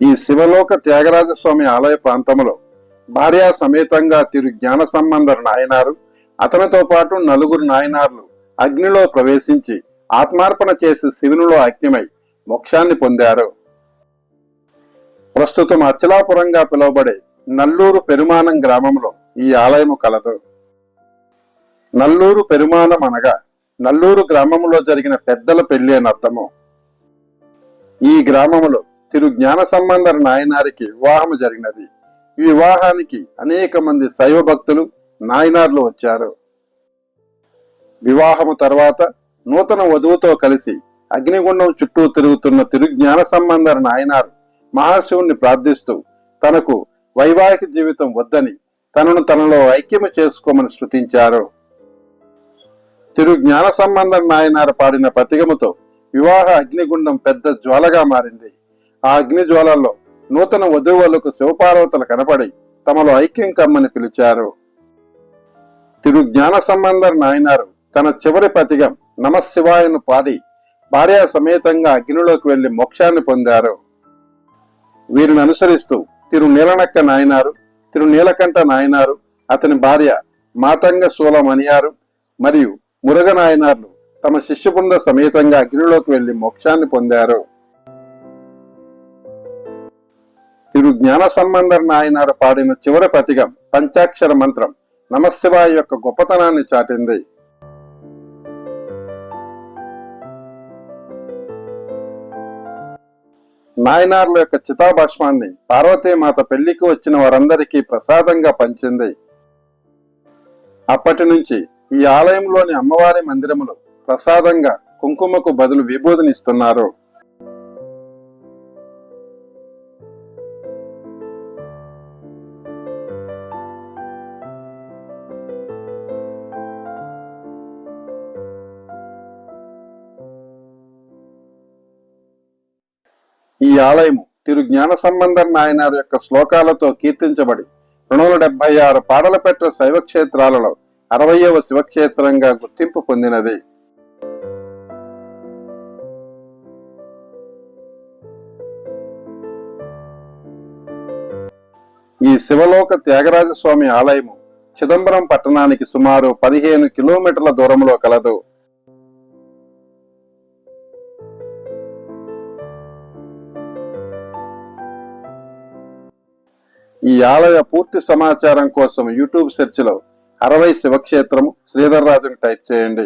ఈ శివలోక త్యాగరాజ స్వామి ఆలయ ప్రాంతంలో భార్యా సమేతంగా తిరు జ్ఞాన సంబంధర్ నాయనారు. అతనితో పాటు నలుగురు నాయనార్లు అగ్నిలో ప్రవేశించి ఆత్మార్పణ చేసి శివునిలో అగ్నిమై మోక్షాన్ని పొందారు. ప్రస్తుతం అచ్చలాపురంగా పిలువబడే నల్లూరు పెరుమానం గ్రామంలో ఈ ఆలయము కలదు. నల్లూరు పెరుమానం అనగా నల్లూరు గ్రామంలో జరిగిన పెద్దల పెళ్ళి అని అర్థము. ఈ గ్రామములో తిరు జ్ఞాన సంబంధర నాయనారికి వివాహము జరిగినది. ఈ వివాహానికి అనేక మంది శైవ భక్తులు నాయనార్లు వచ్చారు. వివాహము తర్వాత నూతన వధువుతో కలిసి అగ్నిగుండం చుట్టూ తిరుగుతున్న తిరు జ్ఞాన సంబంధర నాయనారు మహాశివుణ్ణి ప్రార్థిస్తూ తనకు వైవాహిక జీవితం వద్దని తనను తనలో ఐక్యము చేసుకోమని శృతించారు తిరు జ్ఞాన సంబంధం నాయనారు పాడిన పతిగముతో వివాహ అగ్నిగుండం పెద్ద జ్వాలగా మారింది. ఆ అగ్నిజ్వాలల్లో నూతన వధువులకు శివపార్వతులు కనపడి తమలో ఐక్యం కమ్మని పిలిచారు. తిరు జ్ఞాన సంబంధర్ నాయనారు తన చివరి పతిగం నమశివాయను పాడి భార్య సమేతంగా అగ్నిలోకి వెళ్ళి మోక్షాన్ని పొందారు. వీరిని అనుసరిస్తూ తిరు నీలనక్క నాయనారు తిరు నీలకంఠ నాయనారు అతని భార్య మాతంగ శూలమణియారు మరియు మురగ నాయనార్లు తమ శిష్య బృంద సమేతంగా అగ్నిలోకి వెళ్ళి మోక్షాన్ని పొందారు. తిరు జ్ఞాన సంబంధర్ నాయనారు పాడిన చివరి పతిగం పంచాక్షర మంత్రం నమశివాయ యొక్క గొప్పతనాన్ని చాటింది. నాయనార్ల యొక్క చితాభస్మాన్ని పార్వతీమాత పెళ్ళికి వచ్చిన వారందరికీ ప్రసాదంగా పంచింది. అప్పటి నుంచి ఈ ఆలయంలోని అమ్మవారి మందిరములో ప్రసాదంగా కుంకుమకు బదులు విభూదినిస్తున్నారు ఈ ఆలయము తిరు జ్ఞాన సంబంధం నాయనారు యొక్క శ్లోకాలతో కీర్తించబడి రెండు వందల డెబ్బై ఆరు పాడలపెట్ట శైవ క్షేత్రాలలో అరవయవ శివక్షేత్రంగా గుర్తింపు పొందినది. ఈ శివలోక త్యాగరాజ స్వామి ఆలయము చిదంబరం పట్టణానికి సుమారు పదిహేను కిలోమీటర్ల దూరంలో కలదు. ఈ ఆలయ పూర్తి సమాచారం కోసం యూట్యూబ్ సెర్చ్లో అరవై శివక్షేత్రము శ్రీధర్రాజుని టైప్ చేయండి.